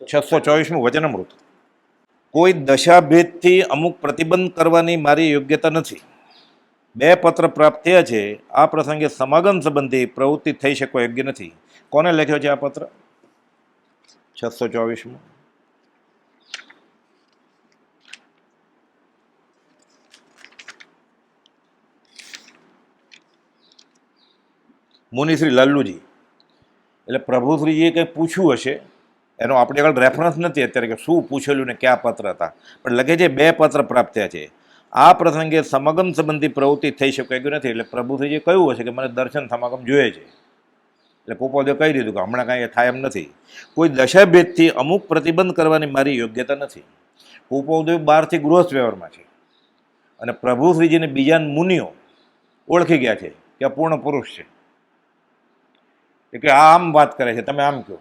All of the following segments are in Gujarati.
છસો ચોવીસમું વચનામૃત કોઈ દશાભેદથી અમુક પ્રતિબંધ કરવાની મારી યોગ્યતા નથી. બે પત્ર પ્રાપ્ત થયા છે. આ પ્રસંગે સમાગમ સંબંધી પ્રવૃત્તિ થઈ શકવા યોગ્ય નથી. કોને લખ્યો છે આ પત્ર? છસો ચોવીસમું. મુનિશ્રી લાલ્લુજી, એટલે પ્રભુશ્રીજીએ કંઈ પૂછ્યું હશે? એનો આપણી આગળ રેફરન્સ નથી અત્યારે કે શું પૂછેલું ને કયા પત્ર હતા. પણ લગે છે બે પત્ર પ્રાપ્ત થયા છે. આ પ્રસંગે સમાગમ સંબંધી પ્રવૃત્તિ થઈ શકે નથી. એટલે પ્રભુશ્રીજીએ કહ્યું હશે કે મને દર્શન સમાગમ જોઈએ છે. એટલે પોપોદે કહી દીધું કે હમણાં કાંઈ થાય એમ નથી. કોઈ દશાભેદથી અમુક પ્રતિબંધ કરવાની મારી યોગ્યતા નથી. પોપોદેવ બહારથી ગૃહસ્થ વ્યવહારમાં છે. અને પ્રભુશ્રીજીને બીજા મુનિઓ ઓળખી ગયા છે કે અપૂર્ણ પૂર્ણ પુરુષ છે. એટલે કે આમ વાત કરે છે. તમે આમ કહો.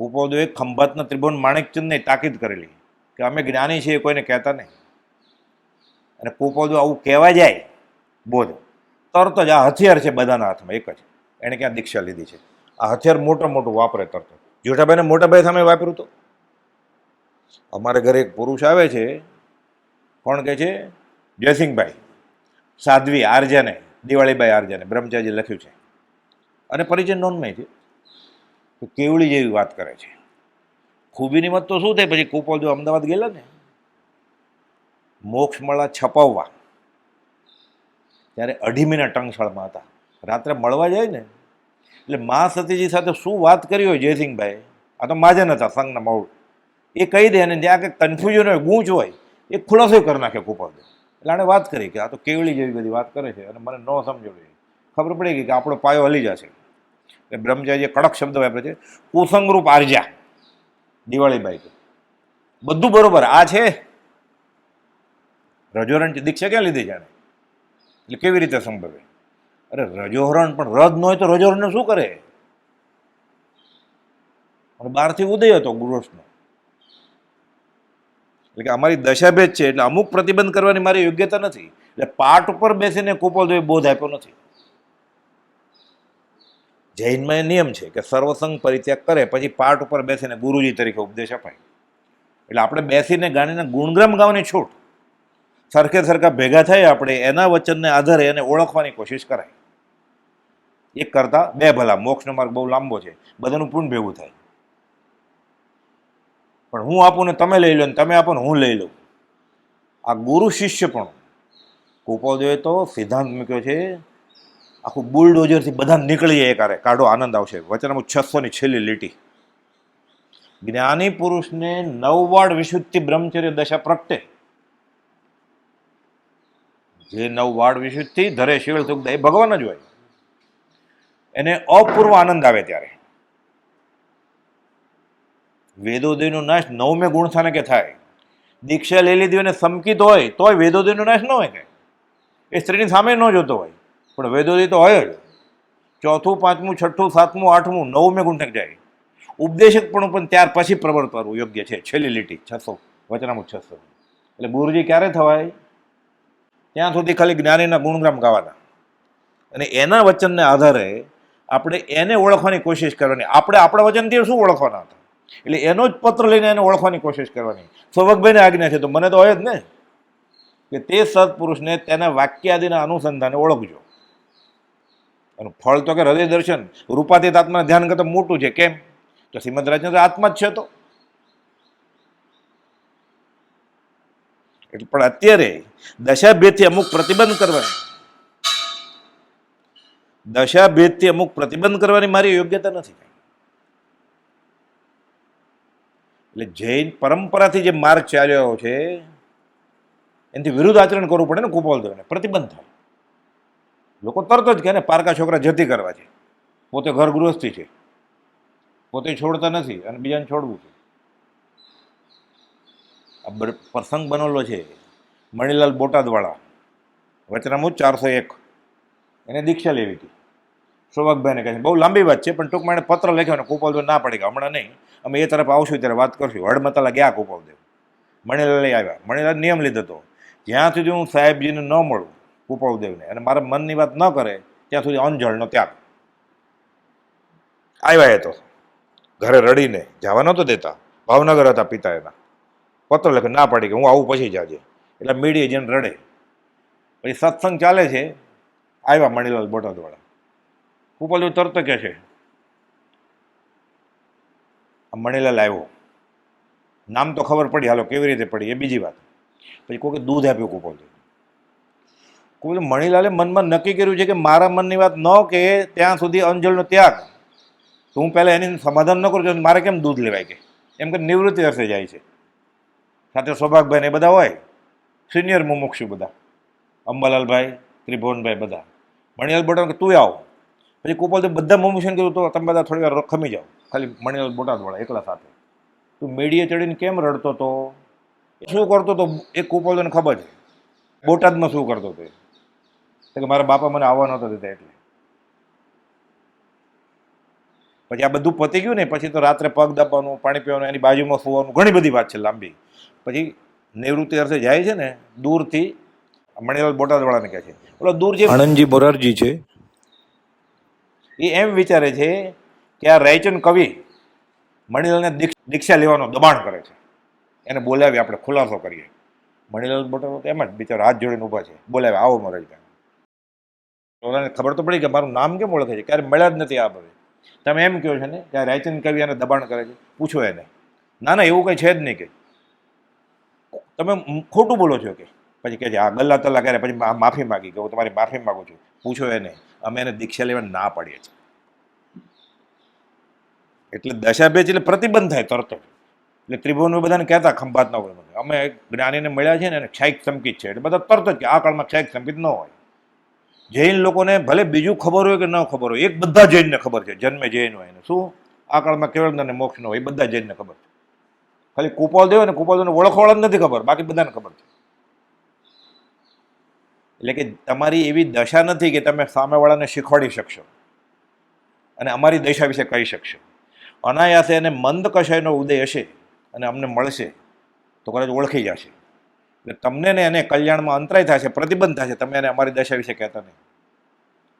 ઉપોદોએ ખંભાતના ત્રિભુવન માણેકચંદને તાકીદ કરેલી કે અમે જ્ઞાની છીએ, કોઈને કહેતા નહીં. અને પોપોદો આવું કહેવા જાય બોધ. તરત જ આ હથિયાર છે બધાના હાથમાં, એક જ. એણે ક્યાં દીક્ષા લીધી છે? આ હથિયાર મોટું મોટું વાપરે તરત જેઠાભાઈને મોટાભાઈ સામે વાપર્યું તો? અમારે ઘરે એક પુરુષ આવે છે, કોણ કહે છે? જયસિંહભાઈ. સાધ્વી આર્જને દિવાળીબાઈ આર્જને બ્રહ્મચારી લખ્યું છે. અને પરિચય નોંધમાં છે. તો કેવડી જેવી વાત કરે છે? ખૂબીની મત તો શું થાય? પછી કુપોલ જો અમદાવાદ ગયેલા ને, મોક્ષ મળા છપાવવા. ત્યારે અઢી મહિના ટંગસળમાં હતા. રાત્રે મળવા જાય ને, એટલે મા સતીજી સાથે શું વાત કરી હોય જયસિંહભાઈ? આ તો માજન હતા, સંઘના મૌળ એ કહી દે અને જ્યાં કંઈક કન્ફ્યુઝન હોય, ગૂંચ હોય, એ ખુલાસો કરી નાખે કુપોલ એટલે આણે વાત કરી કે આ તો કેવડી જેવી બધી વાત કરે છે અને મને ન સમજવડી ખબર પડી ગઈ કે આપણો પાયો હલી જશે. એટલે જે કડક શબ્દ વાપરે છે, કુસંગરૂપ આર્જા દિવાળીબાઈ બધું બરોબર. આ છે? રજોરણ દીક્ષા ક્યાં લીધી જાણે એટલે કેવી રીતે સંભવે? અરે રજોહરણ પણ રદ ન હોય તો રજોહરણને શું કરે? અને બહારથી ઉદય હતો ગુરુષનો એટલે કે અમારી દશાભેદ છે, એટલે અમુક પ્રતિબંધ કરવાની મારી યોગ્યતા નથી. એટલે પાઠ ઉપર બેસીને કુપોલદેવે બોધ આપ્યો નથી. જૈનમાં એ નિયમ છે કે સર્વસંગ પરિત્યાગ કરે, પછી પાઠ ઉપર બેસીને ગુરુજી તરીકે ઉપદેશ અપાય. એટલે આપણે બેસીને ગાણીના ગુણગ્રામ ગાવાની છૂટ. સરખે સરખા ભેગા થાય આપણે, એના વચનને આધારે એને ઓળખવાની કોશિશ કરાય. એક કરતાં બે ભલા, મોક્ષનો માર્ગ બહુ લાંબો છે, બધાનું પૂર્ણ ભેગું થાય. પણ હું આપું ને તમે લઈ લો ને તમે આપો ને હું લઈ લઉં. આ ગુરુ શિષ્ય પણ કુપોદેવે તો સિદ્ધાંત મૂક્યો છે આખું બુલડોઝરથી બધા નીકળી જાય કારે કાઢો, આનંદ આવશે. વચનામાં છસોની છેલ્લી લીટી. જ્ઞાની પુરુષને નવવાડ વિશુદ્ધિ બ્રહ્મચર્ય દશા પ્રગટે. જે નવવાડ વિશુદ્ધિ ધરે, શિવળ સુખદા એ ભગવાન જ હોય. એને અપૂર્વ આનંદ આવે ત્યારે. વેદોદયનો નાશ નવમે ગુણ થાને કે થાય? દીક્ષા લઈ લીધી અને સમકિત હોય, તોય વેદોદયનો નાશ ન હોય કે? એ સ્ત્રીની સામે ન જોતો હોય. પણ વેદોદય તો હોય જ. ચોથું, પાંચમું, છઠ્ઠું, સાતમું, આઠમું, નવમે ગુંઠક જાય. ઉપદેશક પણ પણ ત્યાર પછી પ્રવર્તવાનું યોગ્ય છે. છેલ્લી લીટી, છસો, વચનામું છસો. એટલે ગુરુજી ક્યારે થવાય? ત્યાં સુધી ખાલી જ્ઞાનીના ગુણગ્રામ ગાવાના. અને એના વચનને આધારે આપણે એને ઓળખવાની કોશિશ કરવાની. આપણે આપણા વચનથી શું ઓળખવાના હતા? એટલે એનો જ પત્ર લઈને એને ઓળખવાની કોશિશ કરવાની. સૌભગભાઈને આજ્ઞા છે, તો મને તો હોય જ ને? કે તે સત્પુરુષને તેના વાક્યાદિના અનુસંધાને ઓળખજો. એનું ફળ તો કે હૃદય દર્શન, રૂપાતીત આત્માને ધ્યાન કરતાં મોટું છે. કેમ? તો શ્રીમદ રાજચંદ્ર આત્મા જ છે તો. એટલે પણ અત્યારે દશાભેદથી અમુક પ્રતિબંધ કરવાની. દશાભેદથી અમુક પ્રતિબંધ કરવાની મારી યોગ્યતા નથી એટલે જૈન પરંપરાથી જે માર્ગ ચાલ્યો છે, એનાથી વિરુદ્ધ આચરણ કરવું પડે ને કુપોલ પ્રતિબંધ થાય. લોકો તરત જ કહે ને, પારકા છોકરા જતી કરવા છે. પોતે ઘર ગૃહસ્થી છે. પોતે છોડતા નથી અને બીજાને છોડવું છે. આ પ્રસંગ બનેલો છે. મણિલાલ બોટાદવાળા વચનામું ચારસો એક. એને દીક્ષા લેવી હતી. સૌભાગભાઈને કહે છે, બહુ લાંબી વાત છે, પણ ટૂંકમાં એણે પત્ર લખ્યો ને કુપાલદેવ ના પડી ગયા હમણાં નહીં. અમે એ તરફ આવશું, ત્યારે વાત કરશું. હડમતાલા ગયા કુપાલદેવ મણિલાલ આવ્યા. મણિલાલ નિયમ લીધો હતો. જ્યાં સુધી હું સાહેબજીને ન મળું કુપાલદેવને અને મારા મનની વાત ન કરે, ત્યાં સુધી અંજળનો ત્યાગ. આવ્યા એ તો. ઘરે રડીને જવા નહોતો દેતા. ભાવનગર હતા પિતા એના. પત્ર લખે ના પાડી કે હું આવું પછી જાજે. એટલે મીડિયે જેને રડે. પછી સત્સંગ ચાલે છે, આવ્યા મણીલાલ બોટાદવાળા. કુપલ તરત કે છે મણીલાલ આવ્યો. નામ તો ખબર પડી, હાલો કેવી રીતે પડી, એ બીજી વાત. પછી કોઈ દૂધ આપ્યું કુપલ કોઈ મણીલાલે મનમાં નક્કી કર્યું છે કે મારા મનની વાત ન કે ત્યાં સુધી અંજલનો ત્યાગ. તો હું પહેલાં એની સમાધાન ન કરું છું મારે કેમ દૂધ લેવાય કે? એમ કે નિવૃત્તિ અર્થે જાય છે. સાથે સૌભાગભાઈ ને એ બધા હોય. સિનિયર મુમુક્ષુ બધા. અંબાલાલભાઈ, ત્રિભુવનભાઈ બધા. મણિલાલ બોટાદ કે તું આવ. પછી કુપલ બધા મુમુક્ષુને કીધું, તો તમે બધા થોડી વાર ખમી જાઓ. ખાલી મણિલાલ બોટાદવાળા એકલા સાથે. તું મેડીએ ચડીને કેમ રડતો તો? શું કરતો તો? એ કુપલને ખબર છે. બોટાદમાં શું કરતો હતો કે મારા બાપા મને આવવા નહોતા દીધા એટલે. પછી આ બધું પતી ગયું ને પછી તો રાત્રે પગ દબાવવાનું પાણી પીવાનું એની બાજુમાં સુવાનું ઘણી બધી વાત છે લાંબી. પછી નિવૃત્તિ અર્થે જાય છે ને દૂરથી મણિલાલ બોટાદવાળાને કહે છે. ઓલો દૂર જે આણંદજી મોરારજી છે. એ એમ વિચારે છે કે આ રાયચંદ કવિ મણિલાલને દીક્ષ- દીક્ષા લેવાનો દબાણ કરે છે. એને બોલાવી આપણે ખુલાસો કરીએ. મણિલાલ બોટાદ એમ જ બિચારો હાથ જોડીને ઊભા છે. બોલાવે આવો મહારાજ ઓલાને ખબર તો પડી કે મારું નામ કેમ ઓળખે છે? ક્યારે મળ્યા જ નથી આ બધે. તમે એમ કહો છો ને કે રાયચંદ કવિ એને દબાણ કરે છે? પૂછો એને. ના ના, એવું કંઈ છે જ નહીં કે. તમે ખોટું બોલો છો કે. પછી કહે છે, આ ગલ્લા તલ્લા કરે પછી માફી માગી. કે હું તમારી માફી માગું છું. પૂછો એને. અમે એને દીક્ષા લેવા ના પાડીએ છીએ. એટલે દશાભેજ એટલે પ્રતિબંધ થાય તરત એટલે ત્રિભુવન બધાને કહેતા, ખંભાત ન હોય. અમે જ્ઞાનીને મળ્યા છે ને, એને ક્ષાયિક સંકિત છે. એટલે બધા તરત જ કે, આ કાળમાં ક્ષાયિક સંકિત ન હોય. જૈન લોકોને ભલે બીજું ખબર હોય કે ન ખબર હોય, એક બધા જૈનને ખબર છે, જન્મે જૈન હોય એને. શું? આ કાળમાં કેવળ અને મોક્ષ ન હોય, એ બધા જૈનને ખબર છે. ખાલી કુપાલ દેવ ને કુપાલદેવને ઓળખવાળા જ નથી ખબર, બાકી બધાને ખબર છે. એટલે કે તમારી એવી દશા નથી કે તમે સામેવાળાને શીખવાડી શકશો. અને અમારી દશા વિશે કહી શકશો. અનાયાસે એને મંદ કશાયનો ઉદય હશે અને અમને મળશે, તો કદાચ ઓળખી જશે. એટલે તમને ને એને કલ્યાણમાં અંતરાય થશે પ્રતિબંધ થશે તમે એને અમારી દશા વિશે કહેતા નહીં.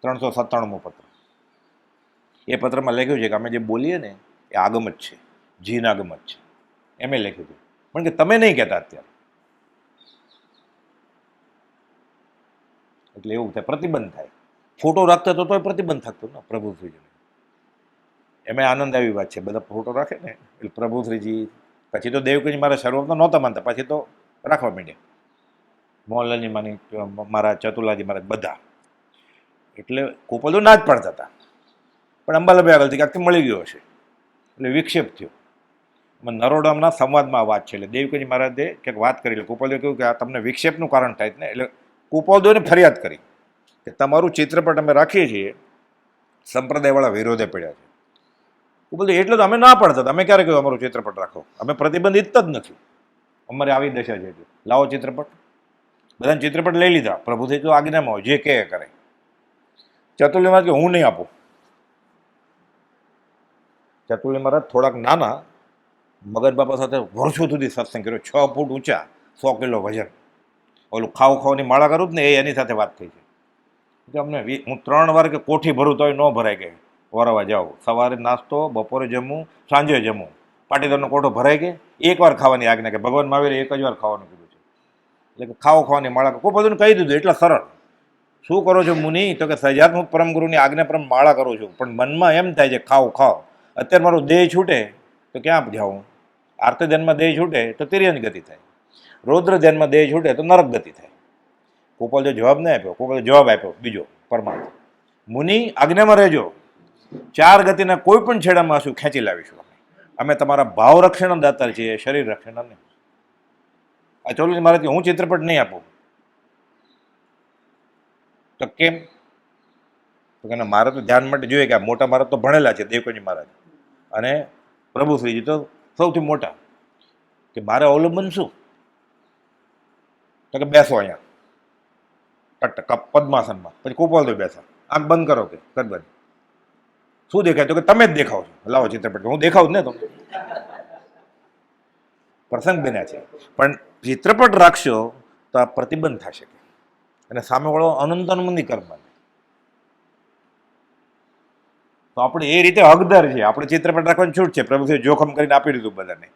ત્રણસો સત્તાણુંમો પત્ર. એ પત્રમાં લખ્યું છે કે અમે જે બોલીએ ને, એ આગમ જ છે. જીન આગમ જ છે. એમ લખ્યું હતું પણ કે તમે નહીં કહેતા અત્યારે. એટલે એવું થાય, પ્રતિબંધ થાય. ફોટો રાખતા તો તોય પ્રતિબંધ થતો ને પ્રભુ શ્રીજીને એમાં આનંદ આવી વાત છે. બધા ફોટો રાખે ને, એટલે પ્રભુ શ્રીજી પછી તો દેવકીજી મારા શરૂઆતમાં નહોતા માનતા, પછી તો રાખવા માંડ્યા મોહનલાલજી માની, મારા ચતુલાજી મારા બધા. એટલે કોપલ તો ના જ પડતા હતા. પણ અંબાલાભાઈ આગળથી ક્યાંકથી મળી ગયો હશે? એટલે વિક્ષેપ થયો. નરોડામના સંવાદમાં વાત છે. એટલે દેવકજી મહારાજે ક્યાંક વાત કરી. એટલે કુપલદેવે કહ્યું કે આ તમને વિક્ષેપનું કારણ થાય ને? એટલે કોપલદેવને ફરિયાદ કરી કે તમારું ચિત્રપટ અમે રાખીએ છીએ. સંપ્રદાયવાળા વિરોધે પડ્યા છે. કોપલદેવ એટલે તો અમે ના પડતા. અમે ક્યારે કહ્યું અમારું ચિત્રપટ રાખો? અમે પ્રતિબંધિત જ નથી. અમારી આવી દશા છે લાવો ચિત્રપટ. બધાને ચિત્રપટ લઈ લીધા. પ્રભુથી તો આજ્ઞામાં હોય, જે કહે કરે. ચતુર્લીમાં કે, હું નહીં આપું. ચતુર્લી મહારાજ થોડાક નાના મગજ બાપા સાથે વર્ષો સુધી સત્સંગ કર્યો. છ ફૂટ ઊંચા, સો કિલો વજન. ઓલું ખાવ ખાવાની માળા કરું જ ને, એ એની સાથે વાત થઈ છે. અમને હું ત્રણ વાર કે કોઠી ભરું તોય ન ભરાય કે વરવા જાઉં. સવારે નાસ્તો, બપોરે જમવું, સાંજે જમવું. પાટીદારનો કોઠો ભરાય કે એકવાર ખાવાની આજ્ઞા કે ભગવાન મહાવીરે એક જ વાર ખાવાનું કીધું છે. એટલે કે ખાઓ ખાવાની માળા કોઈ બધું કહી દીધું. એટલા સરળ. શું કરો છો મુનિ? તો કે સજાત્મક પરમ ગુરુની આજ્ઞા પરમ માળા કરું છું. પણ મનમાં એમ થાય છે, ખાઓ ખાઓ. અત્યારે મારો દેહ છૂટે, તો ક્યાં જાઉં? આર્ત ધ્યાનમાં દેહ છૂટે, તો તિર્યન ગતિ થાય. રૌદ્ર ધ્યાનમાં દેહ છૂટે, તો નરક ગતિ થાય. ગોપાલ જો જવાબ નહીં આપ્યો. ગોપાલે જવાબ આપ્યો, બીજો, પરમાર્થ. મુનિ, આજ્ઞામાં રહેજો. ચાર ગતિના કોઈ પણ છેડામાં શું ખેંચી લાવીશું. અમે તમારા ભાવ રક્ષણ દાતા છીએ, શરીર રક્ષણ નહીં. આ ચોલીસ મારે હું ચિત્રપટ નહીં આપું. તો કેમ? તો કે મારે તો ધ્યાન માટે જોઈએ કે આ મોટા મહારાજ તો ભણેલા છે દેવકોજી મહારાજ. અને પ્રભુ શ્રીજી તો સૌથી મોટા. કે મારે અવલંબન શું? તો કે બેસો અહીંયા. પદ્માસનમાં. પછી કુપાલ તો બેસા. આંખ બંધ કરો કે કદ બંધ શું દેખાય? તો કે તમે જ દેખાવ છો. લાવો ચિત્રપટ હું દેખાવ જ ને તમને? પ્રસંગ બન્યા છે. પણ ચિત્રપટ રાખશો તો આ પ્રતિબંધ થશે અને સામેવાળો અનંત અનુમંદી કર્મ તો આપણે એ રીતે હકદાર છે આપણે ચિત્રપટ રાખવાની છૂટ છે. પ્રભુએ જોખમ કરીને આપી દીધું બધાને.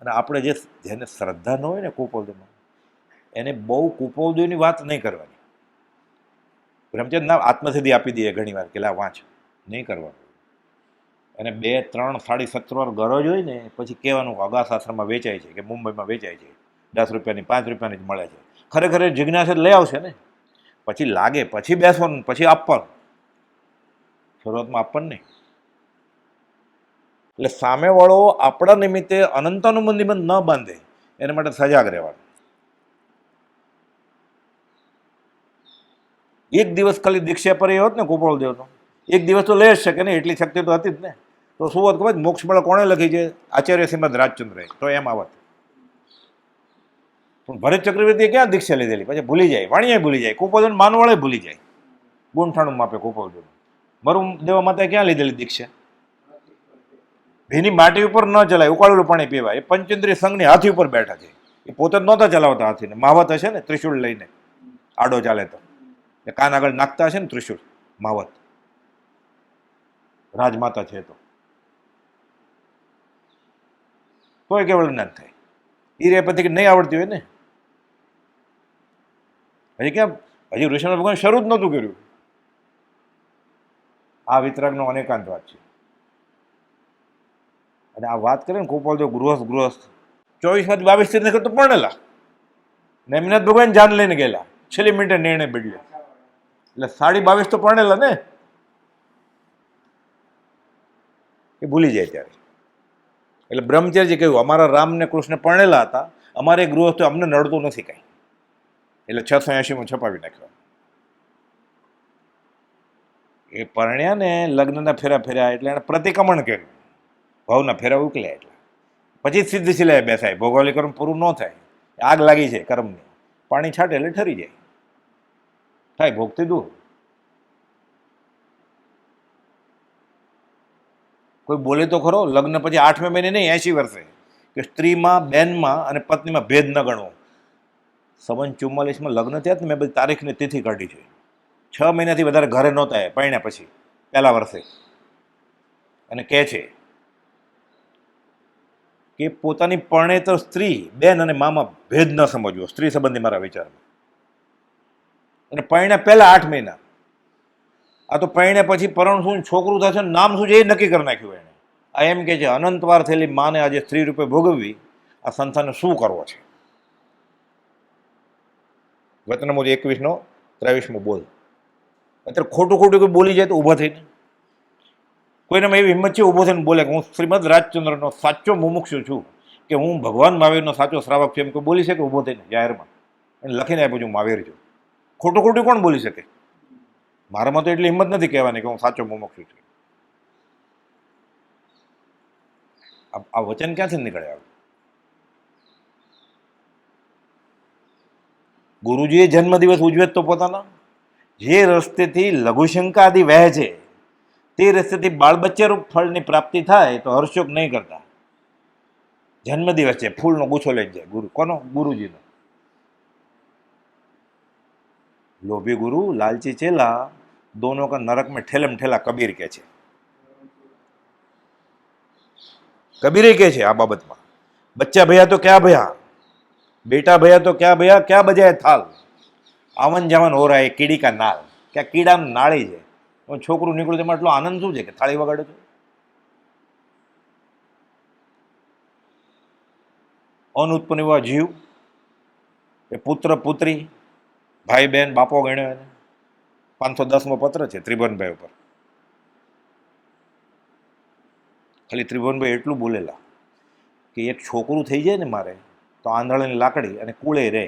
અને આપણે જે જેને શ્રદ્ધા ન હોય ને કુપોદયમાં એને બહુ કુપોદયની વાત નહીં કરવાની. બ્રહ્મચંદ ના આત્મસિદ્ધિ આપી દઈએ ઘણી વાર કે લા વાંચ. નહીં કરવાનું. અને બે, ત્રણ સાડી સત્તર ગરજ હોય ને, પછી કહેવાનું કે અગાશાસ્ત્રમાં વેચાય છે, કે મુંબઈમાં વેચાય છે. દસ રૂપિયાની, પાંચ રૂપિયાની જ મળે છે. ખરેખર જિજ્ઞાસા લઈ આવશે ને. પછી લાગે, પછી બેસવાનું, પછી આપવાનું. શરૂઆતમાં આપવાનું નહીં. એટલે સામેવાળો આપણા નિમિત્તે અનંતાનું બંધીબંધ ન બાંધે, એના માટે સજાગ રહેવાનું. એક દિવસ ખાલી દીક્ષા પર એ હોત ને ગોપાલ દેવનો એક દિવસ તો લઈ જ શકે ને એટલી શક્તિ તો હતી જ ને. તો શું વાત ખબર? મોક્ષ મળે કોણે લખી છે? આચાર્ય શ્રીમદ રાજચંદ્રએ. તો એમ આવત પણ ભરત ચક્રવર્તીએ ક્યાં દીક્ષા લીધેલી? પછી ભૂલી જાય. વાણિયા ભૂલી જાય. કુપોદન માનવાળે ભૂલી જાય. ગુંઠાણું માપે કુપોદન. મરું દેવા માતાએ ક્યાં લીધેલી દીક્ષા? ભીની માટી ઉપર ન ચલાય. ઉકાળેલું પાણી પીવાય. એ પંચેન્દ્રિય સંઘની હાથી ઉપર બેઠા છે. એ પોતે જ નહોતા ચલાવતા હાથીને. માવત હશે ને ત્રિશુળ લઈને. આડો ચાલે તો. એ કાન આગળ નાખતા હશે ને ત્રિશુળ. માવત. રાજમાતા છે તો. તોય કેવળ જ્ઞાન થાય. એ રે પછી કે નહીં આવડતી હોય ને. હજી કેમ? હજી ઋષિનાથ ભગવાન શરૂ જ નહોતું કર્યું. આ વિતરાગનો અનેકાંત વાત છે. અને આ વાત કરે ને ગોપાલ જો ગૃહસ્થ ગૃહસ્થ. ચોવીસમાંથી બાવીસ તીર્થ કરતો પરણેલા. નેમિનાથ ભગવાન જાન લઈને ગયેલા. છેલ્લી મિનિટે નિર્ણય બદલ્યો. એટલે સાડી બાવીસ તો પરણેલા ને? એ ભૂલી જાય ત્યારે. એટલે બ્રહ્મચર્યજી કહ્યું, અમારા રામ ને કૃષ્ણ પરણેલા હતા. અમારે ગૃહસ્થ અમને નડતું નથી કાંઈ. એટલે છસો એંશીમાં છપાવી નાખ્યો. એ પરણ્યા ને લગ્નના ફેરા ફેર્યા એટલે એણે પ્રતિક્રમણ કર્યું. ભાવના ફેરા ઉકલ્યા એટલે. પછી સિદ્ધ શિલાએ બેસાય ભૌગોલિકરણ પૂરું ન થાય. આગ લાગી છે કર્મની. પાણી છાંટે એટલે ઠરી જાય. થાય ભોગથી દૂર. કોઈ બોલે તો ખરો, લગ્ન પછી આઠમે મહિને નહીં, એંશી વર્ષે. કે સ્ત્રીમાં, બેનમાં અને પત્નીમાં ભેદ ન ગણવો. સવન ચુમ્માલીસમાં લગ્ન થયા ને મેં બધી તારીખની તિથિ કાઢી છે. છ મહિનાથી વધારે ઘરે નહોતા એ પરણ્યા પછી, પહેલા વર્ષે. અને કહે છે કે પોતાની પરણેતર સ્ત્રી, બેન અને મામા ભેદ ન સમજવો, સ્ત્રી સંબંધી મારા વિચારમાં. અને પરણ્યા પહેલા આઠ મહિના. આ તો પરણ્યા પછી પરણ શું છોકરું થશે નામ શું છે એ નક્કી કરી નાખ્યું એણે. આ એમ કે છે અનંતવાર થયેલી માને આજે સ્ત્રી રૂપે ભોગવવી, આ સંસ્થાને શું કરવો છે? વતનમોદ એકવીસનો, ત્રેવીસમો બોલ. અત્યારે ખોટું ખોટું કોઈ બોલી જાય તો ઊભા થઈને. કોઈને એવી હિંમત છે ઊભો થઈને બોલે કે હું શ્રીમદ રાજચંદ્રનો સાચો મુમુક્ષુ છું કે હું ભગવાન મહાવીરનો સાચો શ્રાવક છું એમ કોઈ બોલી શકે ઊભો થઈને જાહેરમાં? એને લખીને આપ્યું છું મહાવીર છું. ખોટું ખોટું કોણ બોલી શકે? મારામાં તો એટલી હિંમત નથી કહેવાની કે હું સાચો મુમુક્ષુ છું. આ વચન ક્યાંથી નીકળે આવે? ગુરુજીએ જન્મદિવસ ઉજવે તો પોતાના. જે રસ્તેથી લઘુશંકા આદિ વહે છે, તે રસ્તેથી બાળ બચ્ચારૂપ ફળની પ્રાપ્તિ થાય તો હર્ષોક નહીં કરતા. જન્મદિવસ છે, ફૂલનો ગુચ્છો લઈ જાય ગુરુ. કોનો? ગુરુજીનો. લોભી ગુરુ લાલચી ચેલા દોનો કા નરક में ठेलम ठेला કબીર કે છે કબીરે કહે છે આ બાબતમાં બચ્ચા ભયા તો ક્યાં ભયા બેટા ભયા તો ક્યાં ભયા ક્યાં બજાય થાલ આવન જાવન હો રહા એ કીડી કા નાલ કે આ કીડાનું નાળી છે હું છોકરું નીકળ્યું તેમાં એટલો આનંદ શું છે કે થાળી વગાડે છે અનુત્પન્ન એવા જીવ એ પુત્ર પુત્રી ભાઈ બહેન બાપો ગણ્યો એને. પાંચસો દસમો પત્ર છે ત્રિભુવનભાઈ ઉપર. ખાલી ત્રિભુવનભાઈ એટલું બોલેલા કે એક છોકરું થઈ જાય ને મારે, તો આંધળાની લાકડી અને કુળે રહે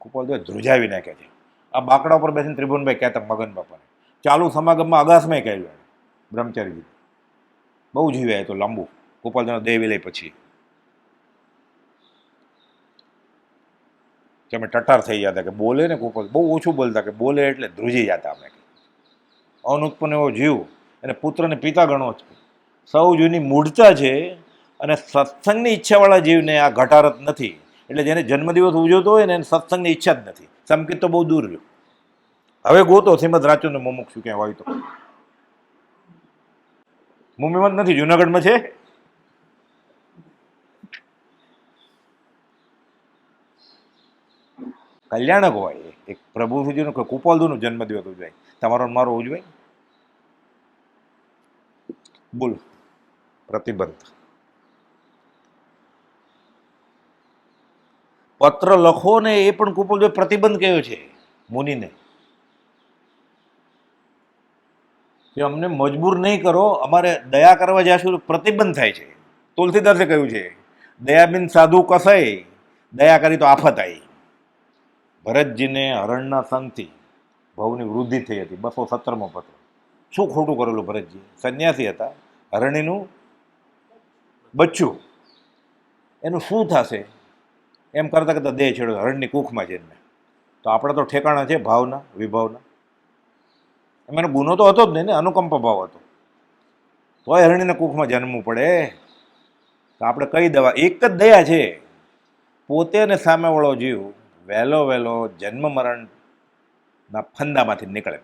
કુપાલ તો ધ્રુજાવી નાખે છે. આ બાકડા ઉપર બેસીને ત્રિભુવનભાઈ કહેતા મગન બાપાને. ચાલુ સમાગમમાં અગાસમાં કહેલું બ્રહ્મચારીજી બહુ જીવ્યા એ તો લાંબુ. ગોપાલજીનો દેહ વિલય પછી. કે અમે ટટાર થઈ જતા કે બોલે ને ગોપાલ બહુ ઓછું બોલતા કે બોલે એટલે ધ્રુજી જતા અમે. અનુત્પન્ન એવો જીવ, એને પુત્રને પિતા ગણો છે. સૌ જીવની મૂળતા છે અને સત્સંગની ઈચ્છાવાળા જીવને આ ઘટારત નથી. એટલે જેને જન્મદિવસ ઉજવતો હોય ને એને સત્સંગની ઈચ્છા જ નથી. સંકેત તો બહુ દૂર રહ્યો. હવે ગોતો શ્રીમદ રાજચંદ્ર શું ક્યાં હોય તો. મુંબઈમાં નથી, જુનાગઢમાં છે? કલ્યાણક હોય. એક પ્રભુ સુધીનું કે કુપાલદુનું જન્મદિવસ ઉજવાય. તમારો મારો ઉજવાય? બોલ. પ્રતિબંધ. પત્ર લખો ને એ પણ કુપાલદેવ પ્રતિબંધ કયો છે મુનિને. કે અમને મજબૂર નહીં કરો, અમારે દયા કરવા જશું પ્રતિબંધ થાય છે. તુલસીદાસે કહ્યું છે, દયાબિન સાધુ કસાય, દયા કરી તો આફત આવી ભરતજીને હરણના સંગથી ભવની વૃદ્ધિ થઈ હતી, બસો સત્તરમો પત્ર. શું ખોટું કરેલું ભરતજી સંન્યાસી હતા, હરણીનું બચ્ચું. એનું શું થશે? એમ કરતાં કરતાં દેહ છેડો હરણની કૂખમાં જઈને. તો આપણે તો ઠેકાણા છે, ભાવના, વિભાવના. એમાં ગુનો તો હતો જ નહીં ને, અનુકંપ ભાવ હતો. તોય હરણીને કૂખમાં જન્મવું પડે. તો આપણે કઈ દવા? એક જ દયા છે. પોતે અને સામેવાળો જીવ વહેલો વહેલો જન્મ મરણના ફંદામાંથી નીકળે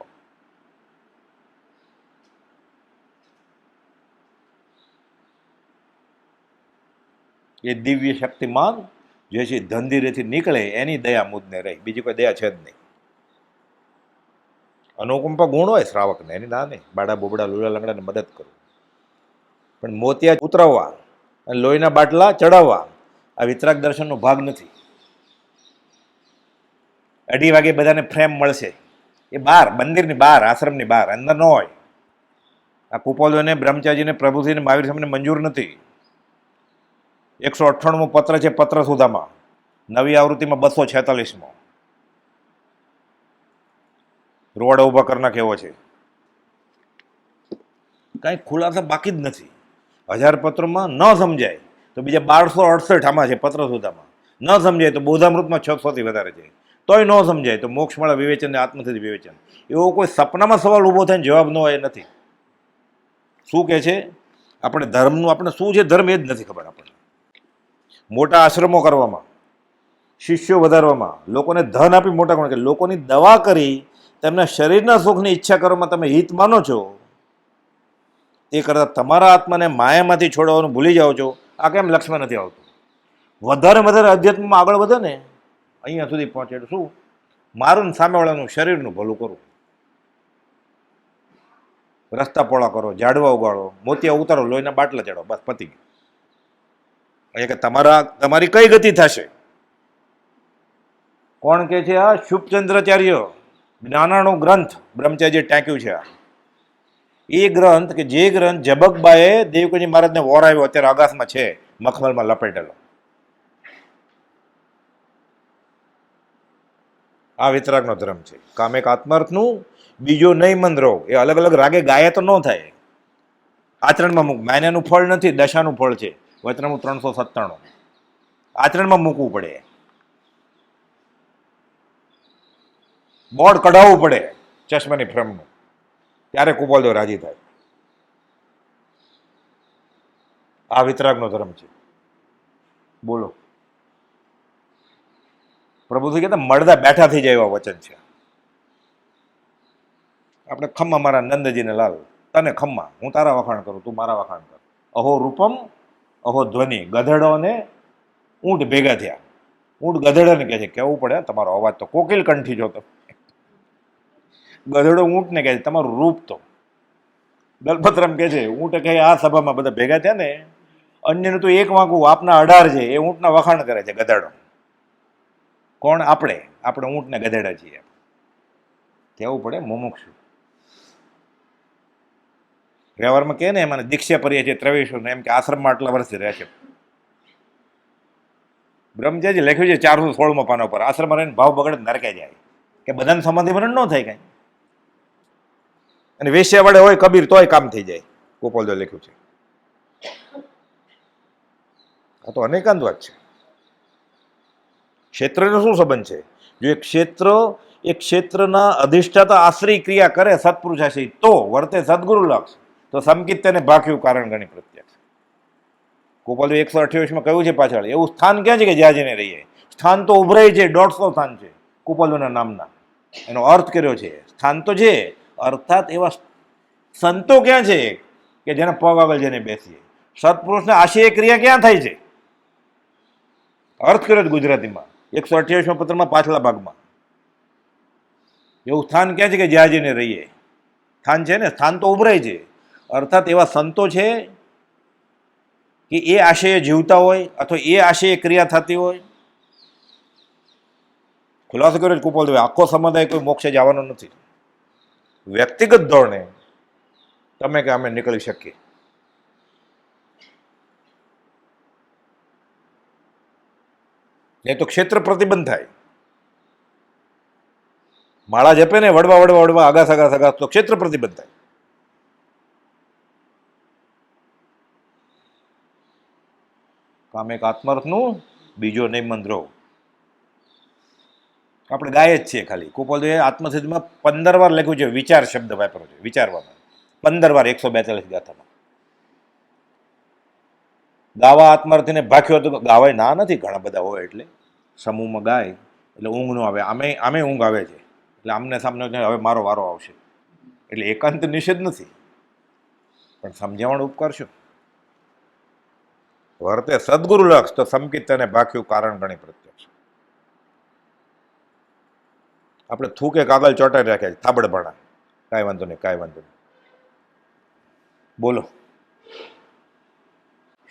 એ દિવ્ય શક્તિમાન જે છે ધંધીરેથી નીકળે, એની દયા મુદને રહી. બીજી કોઈ દયા છે જ નહીં. અનુકંપ ગુણ હોય શ્રાવકને, એની ના નહીં. બાડા બોબડા લુલા લંગડાને મદદ કરું પણ મોતિયા ઉતરાવવા અને લોહીના બાટલા ચડાવવા, આ વિતરાગ દર્શનનો ભાગ નથી. અઢી વાગે બધાને ફ્રેમ મળશે. એ બહાર મંદિરની બહાર આશ્રમની બહાર અંદર ન હોય. આ કુપોલોને બ્રહ્મચારીને પ્રભુજીને મહાવીર સામે મંજૂર નથી. એકસો અઠ્ઠાણું પત્ર છે પત્ર સુધામાં. નવી આવૃત્તિમાં બસો છેતાલીસમો. રોડ ઊભા કરના કેવો છે. કાંઈ ખુલાસા બાકી જ નથી. હજાર પત્રોમાં ન સમજાય તો બીજા બારસો અડસઠ આમાં છે પત્ર સુધામાં. ન સમજાય તો બોધામૃતમાં છસોથી વધારે છે. તોય ન સમજાય. તો મોક્ષમાળા વિવેચન ને આત્મથી વિવેચન. એવો કોઈ સપનામાં સવાલ ઊભો થઈને જવાબ ન હોય નથી. શું કહે છે? આપણે ધર્મનું, આપણે શું છે ધર્મ એ જ નથી ખબર આપણને. મોટા આશ્રમો કરવામાં, શિષ્યો વધારવામાં, લોકોને ધન આપી મોટા કોણ કે લોકોની દવા કરી, તેમના શરીરના સુખની ઈચ્છા કરવામાં તમે હિત માનો છો, એ કરતાં તમારા આત્માને માયામાંથી છોડવાનું ભૂલી જાઓ છો. આ કેમ લક્ષ્મણ નથી આવતું? વધારે વધારે અધ્યાત્મમાં આગળ વધે ને. અહીંયા સુધી પહોંચે તો શું? મારું સામેવાળાનું શરીરનું ભલું કરું. રસ્તા પોળા કરો, ઝાડવા ઉગાડો, મોતિયા ઉતારો, લોહીના બાટલા ચડો, બસ પતી ગયું. અહીંયા કે તમારા, તમારી કઈ ગતિ થશે? કોણ કે છે આ? શુભચંદ્રાચાર્ય. જ્ઞાનાનો ગ્રંથ. બ્રહ્મચાર્ય ટાંક્યું છે આ. એ ગ્રંથ કે જે ગ્રંથ જબકબાએ દેવકજી મહારાજને વોરાવ્યો અત્યારે આગાસમાં છે, મખમલમાં લપેટેલો. આ વિતરાગનો ધર્મ છે. કામ એક આત્માર્થનું, બીજો નહીં મંદ એ અલગ અલગ રાગે ગાયા તો ન થાય. આચરણમાં મૂક માયનાનું ફળ નથી, દશાનું ફળ છે. વચનામું ત્રણસો સત્તાણું. આચરણમાં મૂકવું પડે. બોર્ડ કઢાવવું પડે ચશ્માની ફ્રેમનું. ત્યારે કુપાલદેવ રાજી થાય. આ વિતરાગનો ધર્મ છે. બોલો. પ્રભુજી કહેતા મળદા બેઠા થઈ જાય એવા વચન છે. આપણે ખમ્મા મારા નંદજીને લાલ, તને ખમ્મા, હું તારા વખાણ કરું, તું મારા વખાણ કર. અહો રૂપમ, અહો ધ્વનિ ગધેડો અને ઊંટ ભેગા થયા. ઊંટ ગધેડાને કહે છે કહેવું પડે? તમારો અવાજ તો કોકિલ કંઠી જોતો. ગધેડો ઊંટને કહે છે, તમારું રૂપ તો. દલપતરામ કહે છે, ઊંટ કહે, આ સભામાં બધા ભેગા થયા ને, અન્યનું તો એક વાંકું આપના અઢાર છે, એ ઊંટના વખાણ કરે છે ગધેડો. કોણ આપણે? આપણે ઊંટને ગધેડા છીએ. કહેવું પડે મુમુક્ષુ. વ્યવહારમાં કહે ને એમાં દીક્ષા પર્યા છે, ત્રવેશો એમ કે આશ્રમમાં આટલા વર્ષથી રહે છે. બ્રહ્મચારી લખ્યું છે ચારસો સોળમાં પાનો પર, આશ્રમમાં રહીને ભાવ બગડે નરકે જાય. કે બધાને સમાધિ મરણ ન થાય કાંઈ. અને વેશ્યા વડે હોય, કબીર તોય કામ થઈ જાય ગોપાલદો લખ્યું છે. આ તો અનેકાંત વાત છે. ક્ષેત્રનો શું સંબંધ છે? જો એક ક્ષેત્ર, એ ક્ષેત્રના અધિષ્ઠાતા આશ્રય ક્રિયા કરે સત્પુરુષ આશ્રય તો વર્તે સદગુરુ લક્ષ. તો સમકિત તેને ભાખ્યું કારણ ગણી પ્રત્યક્ષ. ગોપાલ એકસો અઠ્યાવીસમાં કહ્યું છે પાછળ, એવું સ્થાન ક્યાં છે કે જ્યાં જઈને રહીએ? સ્થાન તો ઉભરાય છે, દોઢસો સ્થાન છે કુપલના નામના. એનો અર્થ કર્યો છે, સ્થાન તો છે, અર્થાત એવા સંતો ક્યાં છે કે જેને પગ આગળ જઈને બેસીએ? સત્પુરુષને આશય ક્રિયા ક્યાં થાય છે? અર્થ કર્યો છે ગુજરાતીમાં. એકસો અઠ્યાવીસમાં પત્રમાં પાછલા ભાગમાં. એવું સ્થાન ક્યાં છે કે જ્યાં જઈને રહીએ? સ્થાન છે ને? સ્થાન તો ઉભરાય છે. અર્થાત એવા સંતો છે કે એ આશયે જીવતા હોય અથવા એ આશયે ક્રિયા થતી હોય. ખુલાસો કર્યો કુપોલ આખો સમુદાય કોઈ મોક્ષે જવાનો નથી. વ્યક્તિગત ધોરણે તમે કે અમે નીકળી શકીએ? એ તો ક્ષેત્ર પ્રતિબંધ થાય. માળા જપે ને વડવા વડવા વડવા આગાસ આગાસ આગાસ તો ક્ષેત્ર પ્રતિબંધ થાય. કામ એક આત્મર્થનું, બીજો નહીં મંદ્રો આપણે ગાય જ છીએ ખાલી. કુપોલદેવે આત્મસિદ્ધમાં પંદર વાર લખ્યું છે, વિચાર શબ્દ વાપર્યો છે, વિચારવામાં. પંદર વાર, એકસો બેતાલીસ ગાથામાં. ગાવા આત્માર્થીને ભાખ્યો તો ગાવાય ના નથી ઘણા બધા હોય એટલે. સમૂહમાં ગાય, એટલે ઊંઘ નો આવે. આમે આમે ઊંઘ આવે છે. એટલે આમને સામને હવે મારો વારો આવશે. એટલે એકાંત નિષેધ નથી. પણ સમજાવણ ઉપકારશો. વર્તે સદગુરુ લક્ષ તો સમકિત અને ભાખ્યું કારણ ગણી પ્રત્યક્ષ. આપણે થૂકે કાગળ ચોંટાઈ રાખ્યા છે. થાબડ કાંઈ વાંધો નહીં, કાંઈ વાંધો નહીં. બોલો.